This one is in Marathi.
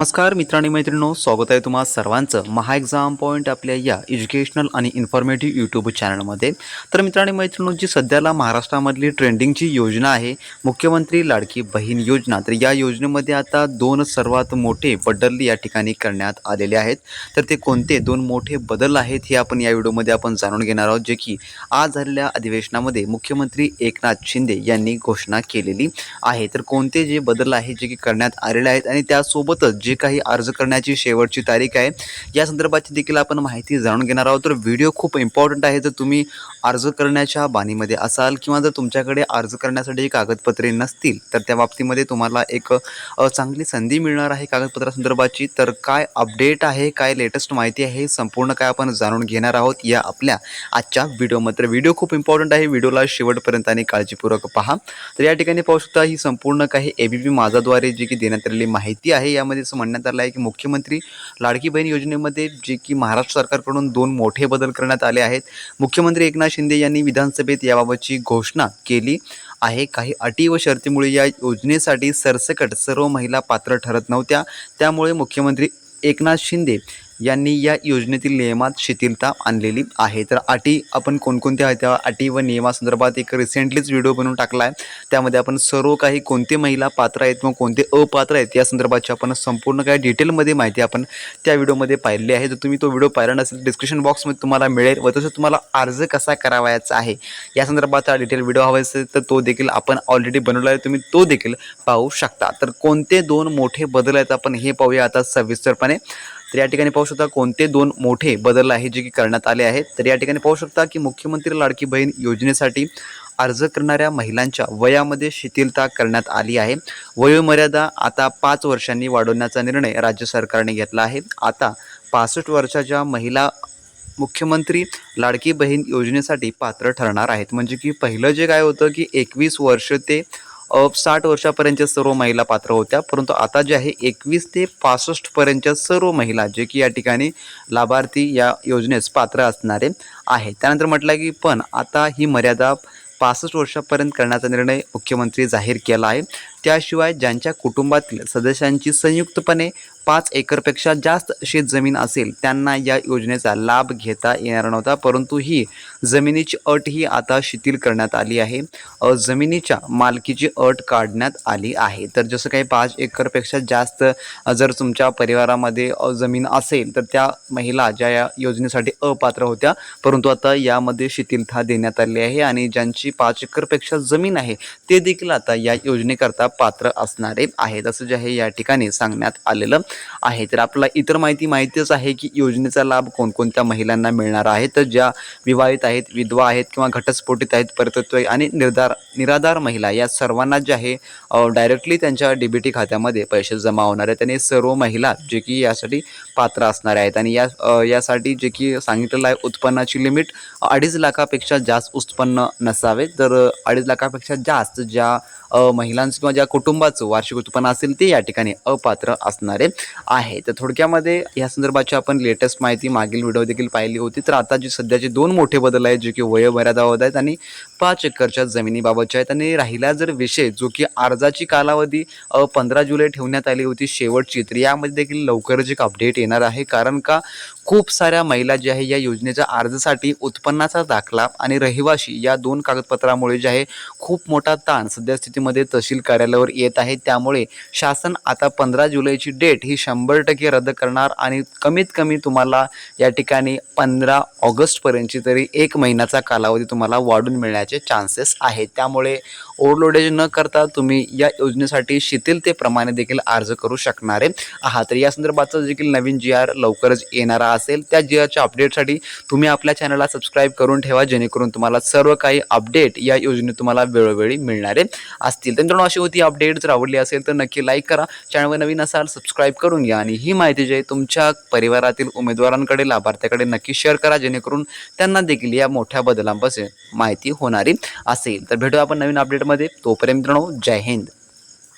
नमस्कार मित्रांनी मैत्रिणींनो स्वागत आहे तुम्हा सर्वांचं महा एक्झाम पॉईंट आपल्या या एज्युकेशनल आणि इन्फॉर्मेटिव्ह यूट्यूब चॅनलमध्ये तर मित्रांनी मैत्रिणो जी सध्याला महाराष्ट्रामधली ट्रेंडिंगची योजना आहे मुख्यमंत्री लाडकी बहीण योजना तर या योजनेमध्ये आता दोन सर्वात मोठे बदल या ठिकाणी करण्यात आलेले आहेत. तर ते कोणते? दोन मोठे बदल आहेत हे आपण या व्हिडिओमध्ये आपण जाणून घेणार आहोत जे की आज झालेल्या अधिवेशनामध्ये मुख्यमंत्री एकनाथ शिंदे यांनी घोषणा केलेली आहे. तर कोणते जे बदल आहेत जे की करण्यात आलेले आहेत आणि त्यासोबतच जे काही अर्ज करण्याची शेवटची तारीख आहे या संदर्भाची देखील आपण माहिती जाणून घेणार आहोत. तर व्हिडिओ खूप इम्पॉर्टंट आहे. जर तुम्ही अर्ज करण्याच्या बाणीमध्ये असाल किंवा जर तुमच्याकडे अर्ज करण्यासाठी कागदपत्रे नसतील तर त्या बाबतीमध्ये तुम्हाला एक चांगली संधी मिळणार आहे कागदपत्रासंदर्भाची. तर काय अपडेट आहे काय लेटेस्ट माहिती आहे संपूर्ण काय आपण जाणून घेणार आहोत या आपल्या आजच्या व्हिडिओमध्ये तर व्हिडिओ खूप इम्पॉर्टंट आहे. व्हिडिओला शेवटपर्यंत आणि काळजीपूर्वक पहा. तर या ठिकाणी पाहू शकता ही संपूर्ण काही ए बी पी माझाद्वारे जी की देण्यात आलेली माहिती आहे यामध्ये असं म्हणण्यात आलं आहे की मुख्यमंत्री लाडकी बहीण योजनेमध्ये जे की महाराष्ट्र सरकारकडून दोन मोठे बदल करण्यात आले आहेत. मुख्यमंत्री एकनाथ शिंदे यांनी विधानसभेत याबाबतची घोषणा केली आहे. काही अटी व शर्तीमुळे या योजनेसाठी सरसकट सर्व महिला पात्र ठरत नव्हत्या. त्यामुळे मुख्यमंत्री एकनाथ शिंदे यांनी या योजनेतील नियमात शिथिलता आणलेली आहे. तर अटी आपण कोणकोणत्या आहेत? त्या अटी व नियमासंदर्भात एक रिसेंटलीच व्हिडिओ बनवून टाकला आहे. त्यामध्ये आपण सर्व काही कोणते महिला पात्र आहेत व कोणते अपात्र आहेत या संदर्भाची आपण संपूर्ण काही डिटेलमध्ये माहिती आपण त्या व्हिडिओमध्ये पाहिली आहे. जर तुम्ही तो व्हिडिओ पाहिला नसेल डिस्क्रिप्शन बॉक्समध्ये तुम्हाला मिळेल व तसं तुम्हाला अर्ज कसा करावायचा आहे या संदर्भाचा डिटेल व्हिडिओ हवा असेल तर तो देखील आपण ऑलरेडी बनवला आहे. तुम्ही तो देखील पाहू शकता. तर कोणते दोन मोठे बदल आहेत आपण हे पाहूया आता सविस्तरपणे. तर या ठिकाणी पाहू शकता कोणते दोन मोठे बदल आहे जे की करण्यात आले आहेत. तर या ठिकाणी पाहू शकता की मुख्यमंत्री लाडकी बहीण योजनेसाठी अर्ज करणाऱ्या महिलांच्या वयामध्ये शिथिलता करण्यात आली आहे. वयोमर्यादा आता पाच वर्षांनी वाढवण्याचा निर्णय राज्य सरकारने घेतला आहे. आता पासष्ट वर्षाच्या महिला मुख्यमंत्री लाडकी बहीण योजनेसाठी पात्र ठरणार आहेत. म्हणजे की पहिलं जे काय होतं की एकवीस वर्ष ते साठ वर्षापर्यंतच्या सर्व महिला पात्र होत्या. परंतु आता जे आहे एकवीस ते पासष्टपर्यंतच्या सर्व महिला जे की या ठिकाणी लाभार्थी या योजनेस पात्र असणारे आहेत त्यानंतर म्हटलं की पण आता ही मर्यादा पासष्ट वर्षापर्यंत करण्याचा निर्णय मुख्यमंत्री जाहीर केला आहे. त्याशिवाय ज्यांच्या कुटुंबातील सदस्यांची संयुक्तपणे पाच एकरपेक्षा जास्त शेतजमीन असेल त्यांना या योजनेचा लाभ घेता येणार नव्हता. परंतु ही जमिनीची अट ही आता शिथिल करण्यात आली आहे. जमिनीच्या मालकीची अट काढण्यात आली आहे. तर जसं काही पाच एकरपेक्षा जास्त जर तुमच्या परिवारामध्ये जमीन असेल तर त्या महिला ज्या या योजनेसाठी अपात्र होत्या परंतु आता यामध्ये शिथिलता देण्यात आली आहे आणि ज्यांची पाच एकरपेक्षा जमीन आहे ते देखील आता या योजनेकरता पात्र असणारे आहेत. असं जे आहे या ठिकाणी सांगण्यात आलेलं आहे. तर आपल्याला इतर माहिती माहितीच आहे की योजनेचा लाभ कोणकोणत्या महिलांना मिळणार आहे? तर ज्या विवाहित आहेत विधवा आहेत किंवा घटस्फोटित आहेत परतत्व आणि निर्धार निराधार महिला या सर्वांना जे आहे डायरेक्टली त्यांच्या डी बी टी खात्यामध्ये पैसे जमा होणार आहेत. आणि सर्व महिला जे की यासाठी पात्र असणार आहेत. आणि या यासाठी जे की सांगितलेलं आहे उत्पन्नाची लिमिट अडीच लाखापेक्षा जास्त उत्पन्न नसावे. तर अडीच लाखापेक्षा जास्त ज्या महिलांचं किंवा ज्या कुटुंबाचं वार्षिक उत्पन्न असेल ते या ठिकाणी अपात्र असणारे आहे. तर थोडक्यामध्ये या संदर्भाची आपण लेटेस्ट माहिती मागील व्हिडिओ देखील पाहिली होती. तर आता जी सध्याचे दोन मोठे बदल आहेत जे की वयोमर्यादा होत आहेत आणि पाच एकरच्या जमिनीबाबतच्या आहेत. आणि राहिला जर विषय जो की अर्जाची कालावधी पंधरा जुलै ठेवण्यात आली होती शेवटची तर यामध्ये देखील लवकरच एक अपडेट येणार आहे. कारण का खूप साऱ्या महिला ज्या आहे या योजनेच्या अर्जासाठी उत्पन्नाचा दाखला आणि रहिवाशी या दोन कागदपत्रामुळे जे आहे खूप मोठा ताण सद्यस्थितीमध्ये तहसील कार्यालयावर येत आहे. त्यामुळे शासन आता पंधरा जुलैची डेट ही शंभर टक्के रद्द करणार आणि कमीत कमी तुम्हाला या ठिकाणी पंधरा ऑगस्टपर्यंतची तरी एक महिन्याचा कालावधी तुम्हाला वाढून मिळण्याचे चान्सेस आहेत. त्यामुळे ओव्हरलोडेज न करता तुम्ही या योजनेसाठी शिथिलतेप्रमाणे देखील अर्ज करू शकणारे आहात. तर या संदर्भाचा देखील नवीन जी आर लवकरच येणारा असेल. त्या जी आरच्या अपडेटसाठी तुम्ही आपल्या चॅनलला सबस्क्राईब करून ठेवा जेणेकरून तुम्हाला सर्व काही अपडेट या योजनेत तुम्हाला वेळोवेळी मिळणारे असतील तर मित्रांनो अशी होती अपडेट जर आवडली असेल तर नक्की लाईक करा. चॅनलवर नवीन असाल सबस्क्राईब करून घ्या. आणि ही माहिती जी आहे तुमच्या परिवारातील उमेदवारांकडे लाभार्थ्याकडे नक्की शेअर करा जेणेकरून त्यांना देखील या मोठ्या बदलांपासून माहिती होणार होणारी असेल तर भेटूया आपण नवीन अपडेटमध्ये तोपर्यंत मित्रांनो जय हिंद.